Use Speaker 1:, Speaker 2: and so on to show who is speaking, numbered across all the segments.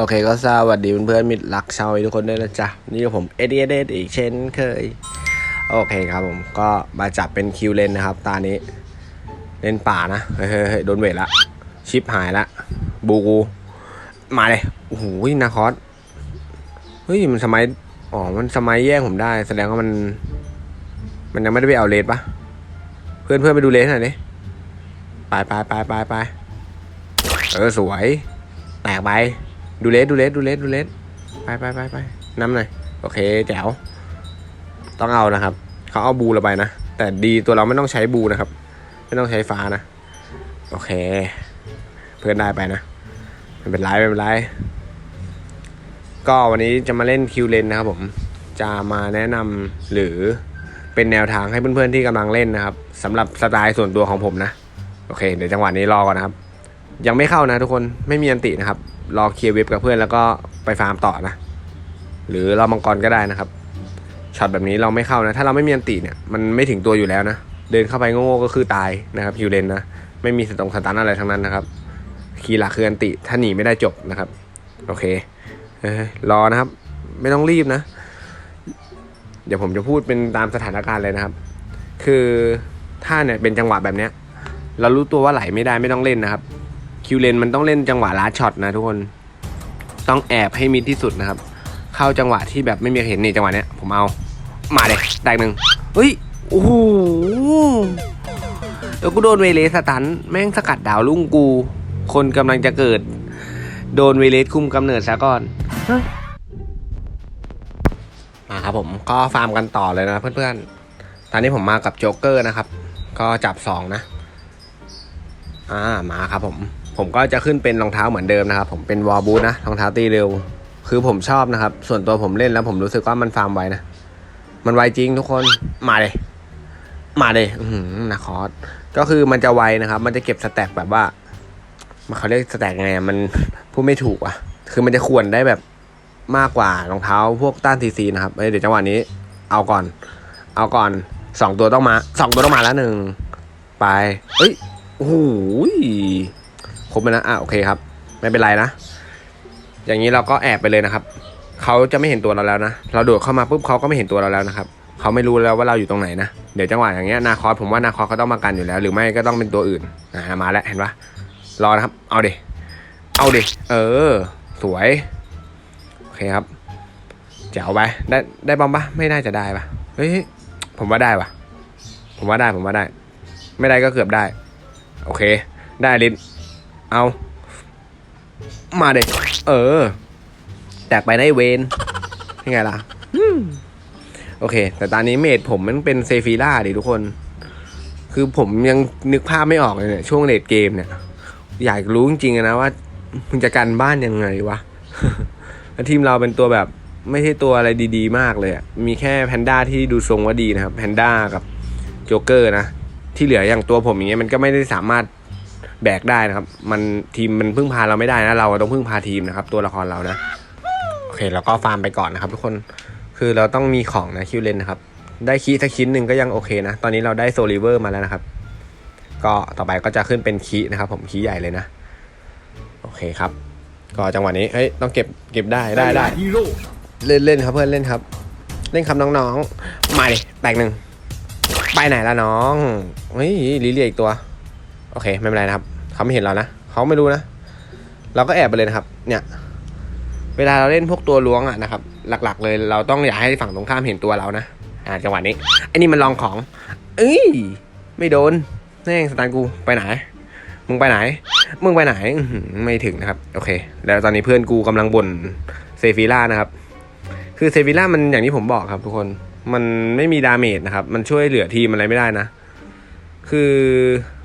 Speaker 1: โอเคก็สวัสดีเพื่อนๆมิตรรักชาวทุกคนด้วยนะจ๊ะ นี่ผมเอเดียเดอีกเช่นเคย โอเคครับผมก็มาจับเป็นคิวเลนนะครับ ตานี้ เล่นป่านะ เฮ้ยเฮ้ยเฮ้ยโดนเวทละ ชิปหายละ บูกู มาเลย โอ้โหนาคอสเฮ้ย มันสมัย อ๋อ มันสมัยแย่งผมได้ แสดงว่ามัน มันยังไม่ได้ไปเอาเลสปะเพื่อนเพื่อนไปดูเลสหน่อยดิไปไปไปไปไปเออสวย แตกไป ดูเลสดูเลสดูเลสดูเลสไปไปไปไปน้ำหน่อยโอเคแจ๋วต้องเอานะครับเขาเอาบูเราไปนะ แต่ดีตัวเราไม่ต้องใช้บูนะครับ ไม่ต้องใช้ฟ้านะ โอเค เพื่อนได้ไปนะไม่เป็นไรไม่เป็นไรก็วันนี้จะมาเล่นคิวเลนนะครับผมจะมาแนะนำหรือเป็นแนวทางให้เพื่อนๆที่กำลังเล่นนะครับสำหรับสไตล์ส่วนตัวของผมนะ โอเค เดี๋ยวจังหวะนี้รอก่อนนะครับ ยังไม่เข้านะทุกคนไม่มีอันตินะครับ รอเคลียร์เว็บกับเพื่อนแล้วก็ไปฟาร์มต่อนะ หรือเรามังกรก็ได้นะครับช็อตแบบนี้เราไม่เข้านะ ถ้าเราไม่มีอันติเนี่ยมันไม่ถึงตัวอยู่แล้วนะ เดินเข้าไปโง่ๆก็คือตายนะครับฮิวเลนนะไม่มีสตงสตันอะไรทั้งนั้นนะครับคีย์หลักคืออันติถ้าหนีไม่ได้จบนะครับ โอเคเอ้ยรอนะครับ ไม่ต้องรีบนะ เดี๋ยวผมจะพูดเป็นตามสถานการณ์เลยนะครับ คือถ้าเนี่ยเป็นจังหวะแบบเนี้ย เรารู้ตัวว่าไหลไม่ได้ไม่ต้องเล่นนะครับ คิวเลนมันต้องเล่นจังหวะลาดช็อตนะทุกคน ต้องแอบให้มิดที่สุดนะครับ เข้าจังหวะที่แบบไม่มีใครเห็นนี่จังหวะเนี้ยผมเอา มาเลยแตกหนึ่งเฮ้ย โอ้โหแล้วกูโดนเวเลสตัน แม่งสกัดดาวลุ่งกู คนกำลังจะเกิด โดนเวเลสคุมกำเนิดซะก่อนมาครับผมก็ฟาร์มกันต่อเลยนะเพื่อนๆ ตอนนี้ผมมากับโจ๊กเกอร์นะครับ ก็จับสองนะ อ่ามาครับผม ผมก็จะขึ้นเป็นรองเท้าเหมือนเดิมนะครับ ผมเป็นวอลบูทนะรองเท้าตีเร็ว คือผมชอบนะครับ ส่วนตัวผมเล่นแล้วผมรู้สึกว่ามันฟาร์มไวนะ มันไวจริงทุกคนมาเลย มาเลยอือหือนาคอสก็คือมันจะไวนะครับ มันจะเก็บสแต็กแบบว่ามันเขาเรียกสแต็กไงมันพูดไม่ถูกอะ คือมันจะควรได้แบบมากกว่ารองเท้าพวกต้านทีซีนะครับเดี๋ยวจังหวะนี้ เอาก่อน เอาก่อนสองตัวต้องมาสองตัวต้องมาแล้วหนึ่งไปเอ้ยโอ้โห ครบไปนะอะโอเคครับ ไม่เป็นไรนะ อย่างนี้เราก็แอบไปเลยนะครับ เขาจะไม่เห็นตัวเราแล้วนะ เราโดดเข้ามาปุ๊บเขาก็ไม่เห็นตัวเราแล้วนะครับ เขาไม่รู้แล้วว่าเราอยู่ตรงไหนนะ เดี๋ยวจังหวะอย่างเงี้ยนาคอสผมว่านาคอสเขาต้องมากันอยู่แล้ว หรือไม่ก็ต้องเป็นตัวอื่นนะมาแล้วเห็นปะรอนะครับ เอาเดิเอาเดิเออ สวย โอเคครับเจ๋วไปได้ได้บอมปะไม่น่าจะได้ปะเฮ้ยผมว่าได้ปะผมว่าได้ผมว่าได้ ไม่ได้ก็เกือบได้ โอเค ได้ลิ้น เอา มาเด็กเออ แตกไปได้เวนยังไงล่ะโอเค แต่ตอนนี้เมดผมมันเป็นเซฟีล่าดิทุกคน คือผมยังนึกภาพไม่ออกเลยเนี่ยช่วงเลดเกมเนี่ย อยากรู้จริงๆนะว่ามึงจะกันบ้านยังไงวะแล้วทีมเราเป็นตัวแบบไม่ใช่ตัวอะไรดีๆ มากเลยอะมีแค่แพนด้าที่ดูทรงว่าดีนะครับแพนด้ากับโจ๊กเกอร์นะ ที่เหลืออย่างตัวผมอย่างเงี้ยมันก็ไม่ได้สามารถ แบกได้นะครับ มันทีมมันพึ่งพาเราไม่ได้นะ เราต้องพึ่งพาทีมนะครับ ตัวละครเรานะ โอเคเราก็ฟาร์มไปก่อนนะครับ ทุกคนคือเราต้องมีของนะคิวเลนนะครับ ได้คีสักชิ้นหนึ่งก็ยังโอเคนะ ตอนนี้เราได้โซลิเวอร์มาแล้วนะครับ ก็ต่อไปก็จะขึ้นเป็นคีนะครับ ผมคีใหญ่เลยนะ โอเคครับ ก็จังหวะนี้เฮ้ยต้องเก็บเก็บได้ได้ได้เล่นเล่นครับเพื่อนเล่นครับ เล่นครับน้องๆมาเลยแตกหนึ่งไปไหนละน้องเฮ้ยลิเลียอีกตัว โอเคไม่เป็นไรนะครับ เขาไม่เห็นเรานะเขาไม่รู้นะเราก็แอบไปเลยนะครับ เนี่ย เวลาเราเล่นพวกตัวล้วงอะนะครับ หลักๆ เลยเราต้องอย่าให้ฝั่งตรงข้ามเห็นตัวเรานะอ่าจังหวะนี้ไอ้นี่มันลองของ เอ้ยไม่โดนแม่งสตาร์กูไปไหน มึงไปไหน มึงไปไหนไม่ถึงนะครับ โอเค แล้วตอนนี้เพื่อนกูกำลังบ่นเซฟิล่านะครับ คือเซฟิล่ามันอย่างที่ผมบอกครับ ทุกคนมันไม่มีดาเมจนะครับ มันช่วยเหลือทีมอะไรไม่ได้นะ คือ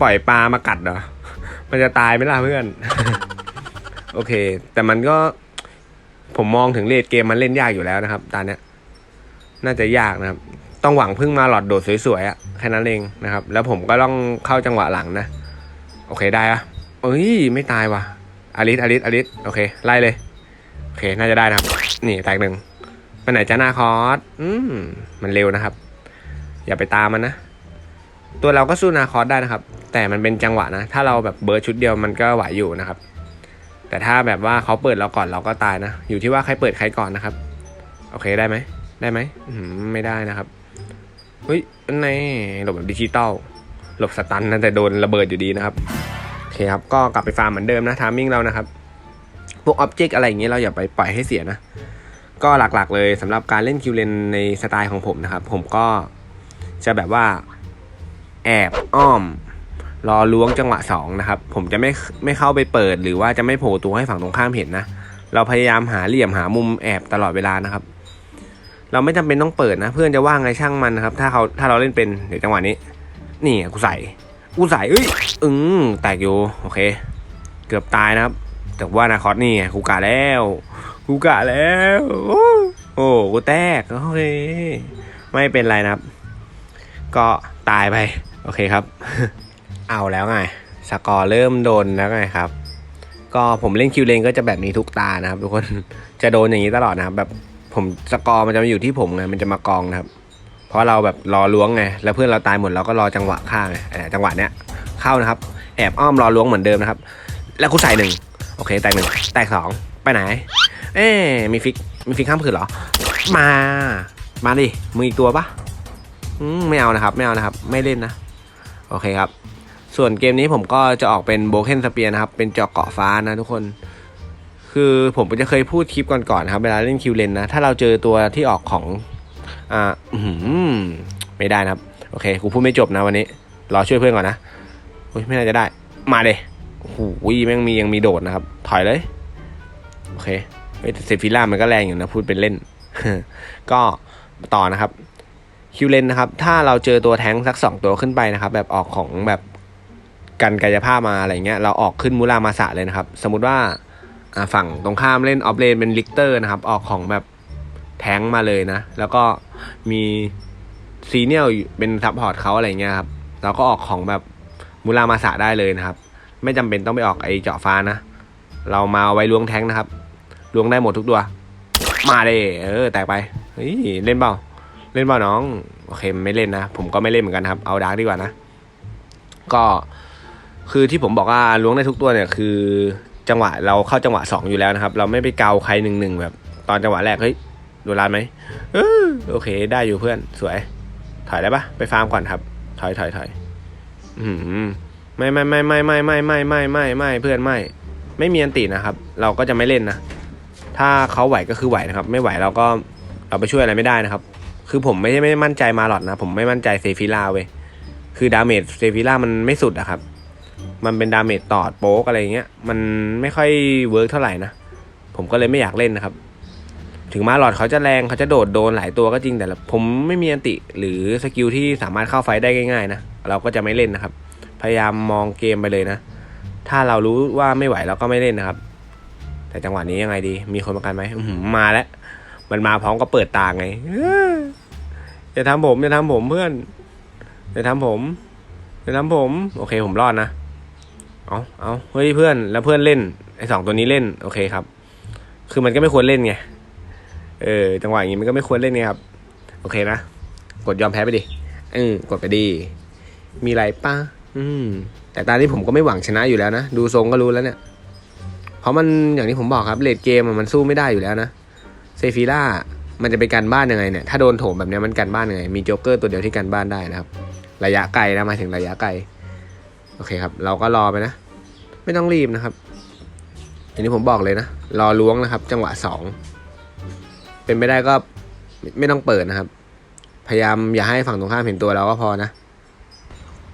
Speaker 1: ปล่อยปลามากัดเหรอ มันจะตายไหมล่ะเพื่อน โอเค แต่มันก็ ผมมองถึงเลดเกมมันเล่นยากอยู่แล้วนะครับตอนเนี้ยน่าจะยากนะครับ ต้องหวังพึ่งมาหลอดโดดสวยๆอะแค่นั้นเองนะครับ แล้วผมก็ต้องเข้าจังหวะหลังนะ โอเคได้อะเอ้ย ไม่ตายว่ะอลิสอลิสอลิสโอเค ไล่เลย โอเค น่าจะได้นะครับ นี่แตกหนึ่งไปไหนจ้านาคอสอืมมันเร็วนะครับ อย่าไปตามมันนะ ตัวเราก็สู้นาคอสได้นะครับ แต่มันเป็นจังหวะนะ ถ้าเราแบบเบิร์ดชุดเดียวมันก็ไหวอยู่นะครับ แต่ถ้าแบบว่าเขาเปิดเราก่อนเราก็ตายนะ อยู่ที่ว่าใครเปิดใครก่อนนะครับ โอเคได้ไหม ได้ไหมไม่ได้นะครับ เฮ้ยนี่หลบแบบดิจิตอลหลบสตันนะแต่โดนระเบิดอยู่ดีนะครับโอเคครับ ก็กลับไปฟาร์มเหมือนเดิมนะทามมิ่งเรานะครับ พวกอ็อบเจกต์อะไรอย่างเงี้ยเราอย่าไปปล่อยให้เสียนะ ก็หลักๆเลยสำหรับการเล่นคิวเลนในสไตล์ของผมนะครับ ผมก็จะแบบว่า แอบอ้อม รอล้วงจังหวะสองนะครับ ผมจะไม่ไม่เข้าไปเปิด หรือว่าจะไม่โผล่ตัวให้ฝั่งตรงข้ามเห็นนะ เราพยายามหาเหลี่ยมหามุมแอบตลอดเวลานะครับ เราไม่จำเป็นต้องเปิดนะ เพื่อนจะว่างไงช่างมันนะครับ ถ้าเขาถ้าเราเล่นเป็นเดี๋ยวจังหวะนี้ นี่กูใส่กูใส่เอ้ยอึ้งแตกอยู่โอเค เกือบตายนะครับ แต่ว่านาคอสนี่กูกะแล้วกูกะแล้วโอ้โอ้กูแตกโอเคไม่เป็นไรนะครับ ก็ตายไป โอเคครับ เอาแล้วไง สกอร์เริ่มโดนแล้วไงครับ ก็ผมเล่นคิวเลนก็จะแบบนี้ทุกตานะครับทุกคน จะโดนอย่างนี้ตลอดนะครับ แบบผมสกอร์มันจะมาอยู่ที่ผมไง มันจะมากองนะครับ เพราะเราแบบรอล้วงไง แล้วเพื่อนเราตายหมดเราก็รอจังหวะฆ่าไงจังหวะเนี้ยเข้านะครับ แอบอ้อมรอล้วงเหมือนเดิมนะครับ แล้วกูใส่หนึ่งโอเคแตกหนึ่งแตกสองไปไหน เอ๊มีฟิก มีฟิกข้ามคืนเหรอ มา มาดิ มึงอีกตัวปะอืมไม่เอานะครับ ไม่เอานะครับ ไม่เล่นนะ โอเคครับ ส่วนเกมนี้ผมก็จะออกเป็นโบเคนสเปียนะครับ เป็นเจาะเกาะฟ้านะทุกคน คือผมจะเคยพูดคลิปก่อนๆครับ เวลาเล่นคิวเลนนะ ถ้าเราเจอตัวที่ออกของ อ่าอื้อหือไม่ได้นะครับ โอเค กูพูดไม่จบนะวันนี้ รอช่วยเพื่อนก่อนนะอุ้ยไม่น่าจะได้ มาเลยโอ้โหแม่งมียังมีโดดนะครับ ถอยเลย โอเคเฮ้ยแต่เซฟิล่ามันก็แรงอยู่นะ พูดเป็นเล่น ก็ต่อนะครับ คิวเลนนะครับถ้าเราเจอตัวแท้งสักสองตัวขึ้นไปนะครับ แบบออกของแบบกันกายภาพมาอะไรเงี้ยเราออกขึ้นมูรามาสะเลยนะครับ สมมุติว่าฝั่งตรงข้ามเล่นออฟเลนเป็นลิกเตอร์นะครับ ออกของแบบแท้งมาเลยนะ แล้วก็มีซีเนียลเป็นซัพพอร์ตเขาอะไรเงี้ยครับเราก็ออกของแบบมูรามาสะได้เลยนะครับ ไม่จำเป็นต้องไปออกไอเจาะฟ้านะ เรามาเอาไว้ล้วงแท้งนะครับล้วงได้หมดทุกตัว มาเลยเออแตกไปเฮ้ยเล่นเปล่า เล่นเปล่าน้องโอเคไม่เล่นนะผมก็ไม่เล่นเหมือนกันครับเอาดาร์กดีกว่านะ ก็คือที่ผมบอกว่าล้วงได้ทุกตัวเนี่ยคือ จังหวะเราเข้าจังหวะสองอยู่แล้วนะครับ เราไม่ไปเกาใครหนึ่งหนึ่งแบบ ตอนจังหวะแรกเฮ้ยโดนลานไหมเออโอเค ได้อยู่เพื่อนสวย ถอยได้ปะไปฟาร์มก่อนครับ ถอยถอยถอยอืมไม่ไม่ไม่ไม่ไม่ไม่ไม่ไม่ไม่ไม่เพื่อนไม่ ไม่มีอันตินะครับ เราก็จะไม่เล่นนะ ถ้าเขาไหวก็คือไหวนะครับ ไม่ไหวเราก็เราไปช่วยอะไรไม่ได้นะครับ คือผมไม่ได้ไม่มั่นใจมาหลอดนะ ผมไม่มั่นใจเซฟิล่าเว้ยคือดาเมจเซฟิล่ามันไม่สุดอะครับ มันเป็นดาเมจตอดโป๊กอะไรเงี้ย มันไม่ค่อยเวิร์กเท่าไหร่นะ ผมก็เลยไม่อยากเล่นนะครับ ถึงมาหลอดเขาจะแรงเขาจะโดดโดนหลายตัวก็จริงแต่ผมไม่มีอันติหรือสกิลที่สามารถเข้าไฟได้ง่ายๆนะ เราก็จะไม่เล่นนะครับ พยายามมองเกมไปเลยนะ ถ้าเรารู้ว่าไม่ไหวเราก็ไม่เล่นนะครับ แต่จังหวะนี้ยังไงดี มีคนประกันไหมมาแล้ว มันมาพร้อมก็เปิดตาไง อย่าทำผมอย่าทำผมเพื่อนอย่าทำผมอย่าทำผม โอเคผมรอดนะเอาเอาเฮ้ยเพื่อนแล้วเพื่อนเล่นไอสองตัวนี้เล่น โอเคครับ คือมันก็ไม่ควรเล่นไงเออจังหวะอย่างงี้มันก็ไม่ควรเล่นไงครับ โอเคนะกดยอมแพ้ไปดิเออกดไปดี มีไรป้าอืม แต่ตอนนี้ผมก็ไม่หวังชนะอยู่แล้วนะ ดูทรงก็รู้แล้วเนี่ย เพราะมันอย่างที่ผมบอกครับเลดเกมมันสู้ไม่ได้อยู่แล้วนะเซฟิล่า มันจะไปกันบ้านยังไงเนี่ยถ้าโดนโถมแบบนี้มันกันบ้านยังไงมีโจ๊กเกอร์ตัวเดียวที่กันบ้านได้นะครับ ระยะไกลนะมาถึงระยะไกลโอเคครับ เราก็รอไปนะ ไม่ต้องรีบนะครับอย่างที่ผมบอกเลยนะ รอล้วงนะครับ จังหวะสองเป็นไม่ได้ก็ไม่ไม่ต้องเปิดนะครับ พยายามอย่าให้ฝั่งตรงข้ามเห็นตัวเราก็พอนะ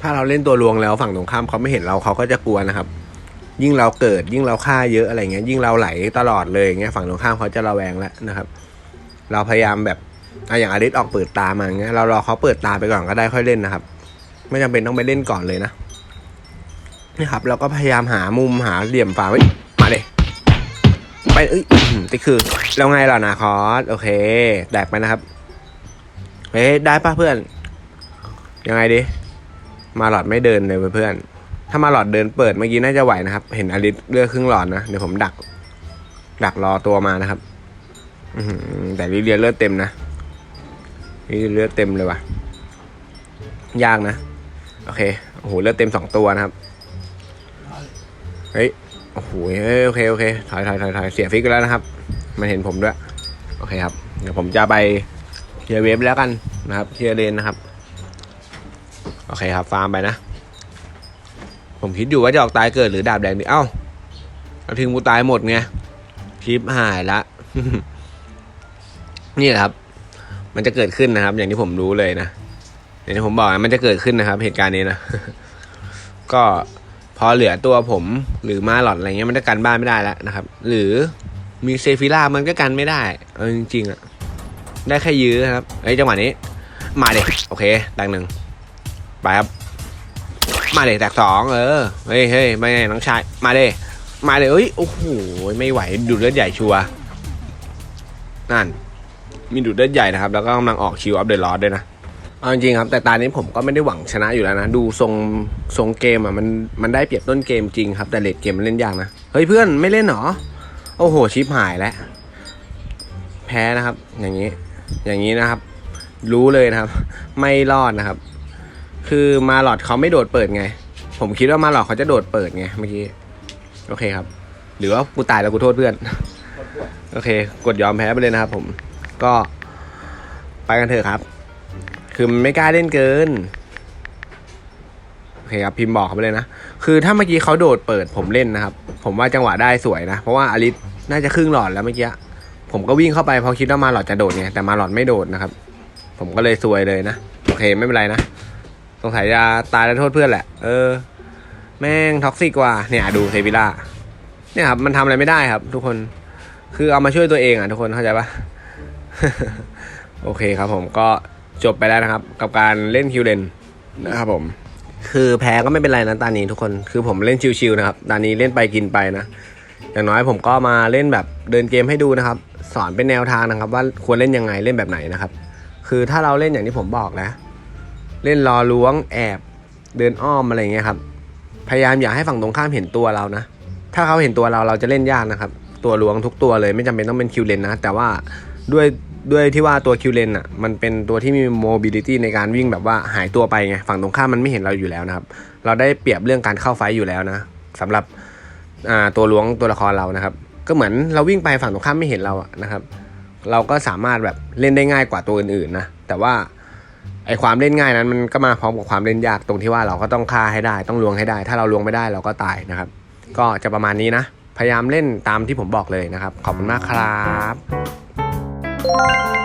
Speaker 1: ถ้าเราเล่นตัวลวงแล้วฝั่งตรงข้ามเขาไม่เห็นเราเขาก็จะกลัวนะครับ ยิ่งเราเกิดยิ่งเราฆ่าเยอะอะไรเงี้ยยิ่งเราไหลตลอดเลยอย่างเงี้ยฝั่งตรงข้ามเขาจะระแวงแล้วนะครับ เราพยายามแบบอะอย่างอาริสออกเปิดตามาอย่างเงี้ยเรารอเขาเปิดตาไปก่อนก็ได้ค่อยเล่นนะครับ ไม่จำเป็นต้องไปเล่นก่อนเลยนะนี่ครับ เราก็พยายามหามุมหาเหลี่ยมฝาไว้มาเลยไปเอ้ยนี่คือแล้วไงล่ะนาคอสโอเค แดกไปนะครับเฮ้ยได้ป่ะเพื่อน ยังไงดิมาหลอดไม่เดินเลยเพื่อนถ้ามาหลอดเดินเปิดเมื่อกี้น่าจะไหวนะครับ เห็นอลิสเลือกครึ่งหลอดนะเดี๋ยวผมดัก ดักรอตัวมานะครับ แต่ลิเลียเลือดเต็มนะลิเลียเลือดเต็มเลยว่ะ ยากนะ โอเค โอ้โห เลือดเต็มสองตัวนะครับ เฮ้ย โอ้โหเฮ้ยโอเค โอเค ถอยถอยถอยถอยเสียฟิกแล้วนะครับ มันเห็นผมด้วย โอเคครับ เดี๋ยวผมจะไปเคลียร์เวฟแล้วกันนะครับเคลียร์เลนนะครับ โอเคครับ ฟาร์มไปนะ ผมคิดอยู่ว่าจะออกตายเกิดหรือดาบแดงดีเอ้าเอาทิ้งกูตายหมดไงชิปหายละ นี่แหละครับ มันจะเกิดขึ้นนะครับ อย่างที่ผมรู้เลยนะอย่างที่ผมบอกนะมันจะเกิดขึ้นนะครับ เหตุการณ์นี้นะก็พอเหลือตัวผมหรือมาหลอดอะไรเงี้ยมันจะกันบ้านไม่ได้แล้วนะครับ หรือมีเซฟิล่ามันก็กันไม่ได้เอาจริงๆอะได้แค่ยื้อครับไอ้จังหวะนี้ มาเด็โอเคแตกหนึ่งไปครับ มาเด็แตกสองเออเฮ้ยเฮ้ยไม่ไงน้องชายมาเด็มาเด็เอ้ยโอ้โหไม่ไหวดูดเลือดใหญ่ชัวร์นั่น มีดูดเลือดใหญ่นะครับ แล้วก็กำลังออกคิวอัปเดตลอดด้วยนะเอาจริงครับ แต่ตานี้ผมก็ไม่ได้หวังชนะอยู่แล้วนะ ดูทรงทรงเกมอะมันมันได้เปรียบต้นเกมจริงครับ แต่เลดเกมมันเล่นยากนะ เฮ้ยเพื่อนไม่เล่นหรอ โอ้โหชิปหายแล้ว แพ้นะครับ อย่างนี้ อย่างนี้นะครับ รู้เลยนะครับ ไม่รอดนะครับ คือมาหลอดเขาไม่โดดเปิดไง ผมคิดว่ามาหลอดเขาจะโดดเปิดไงเมื่อกี้โอเคครับ หรือว่ากูตายแล้วกูโทษเพื่อน โอเค กดยอมแพ้ไปเลยนะครับผม ก็ไปกันเถอะครับ คือมันไม่กล้าเล่นเกิน โอเคครับ พิมพ์บอกเขาไปเลยนะ คือถ้าเมื่อกี้เขาโดดเปิดผมเล่นนะครับ ผมว่าจังหวะได้สวยนะ เพราะว่าอลิสน่าจะครึ่งหลอดแล้วเมื่อกี้ ผมก็วิ่งเข้าไปเพราะคิดว่ามาหลอดจะโดดไงแต่มาหลอดไม่โดดนะครับ ผมก็เลยซวยเลยนะ โอเคไม่เป็นไรนะ สงสัยจะตายแล้วโทษเพื่อนแหละ เออ แม่งท็อกซิกกว่า เนี่ยดูเซวิล่าเนี่ยครับมันทำอะไรไม่ได้ครับ ทุกคน คือเอามาช่วยตัวเองอะทุกคนเข้าใจปะ โอเคครับผมก็จบไปแล้วนะครับ กับการเล่นคิวเลนนะครับผมคือแพ้ก็ไม่เป็นไรนะตอนนี้ทุกคนคือผมเล่นชิวๆนะครับตอนนี้เล่นไปกินไปนะ อย่างน้อยผมก็มาเล่นแบบเดินเกมให้ดูนะครับ สอนเป็นแนวทางนะครับ ว่าควรเล่นยังไงเล่นแบบไหนนะครับ คือถ้าเราเล่นอย่างที่ผมบอกนะ เล่นรอล้วงแอบเดินอ้อมอะไรเงี้ยครับ พยายามอย่าให้ฝั่งตรงข้ามเห็นตัวเรานะ ถ้าเขาเห็นตัวเราเราจะเล่นยากนะครับ ตัวล้วงทุกตัวเลยไม่จำเป็นต้องเป็นคิวเลนนะ แต่ว่า ด้วยด้วยที่ว่าตัวคิวเลนอะมันเป็นตัวที่มีโมบิลิตี้ในการวิ่งแบบว่าหายตัวไปไงฝั่งตรงข้ามมันไม่เห็นเราอยู่แล้วนะครับ เราได้เปรียบเรื่องการเข้าไฟอยู่แล้วนะสำหรับอ่าตัวล้วงตัวละครเรานะครับ ก็เหมือนเราวิ่งไปฝั่งตรงข้ามไม่เห็นเราอะนะครับ เราก็สามารถแบบเล่นได้ง่ายกว่าตัวอื่นๆนะแต่ว่าไอความเล่นง่ายนั้นมันก็มาพร้อมกับความเล่นยากตรงที่ว่าเราก็ต้องฆ่าให้ได้ ต้องล้วงให้ได้ ถ้าเราล้วงไม่ได้เราก็ตายนะครับ ก็จะประมาณนี้นะ พยายามเล่นตามที่ผมบอกเลยนะครับ ขอบคุณมากครับ Thank you.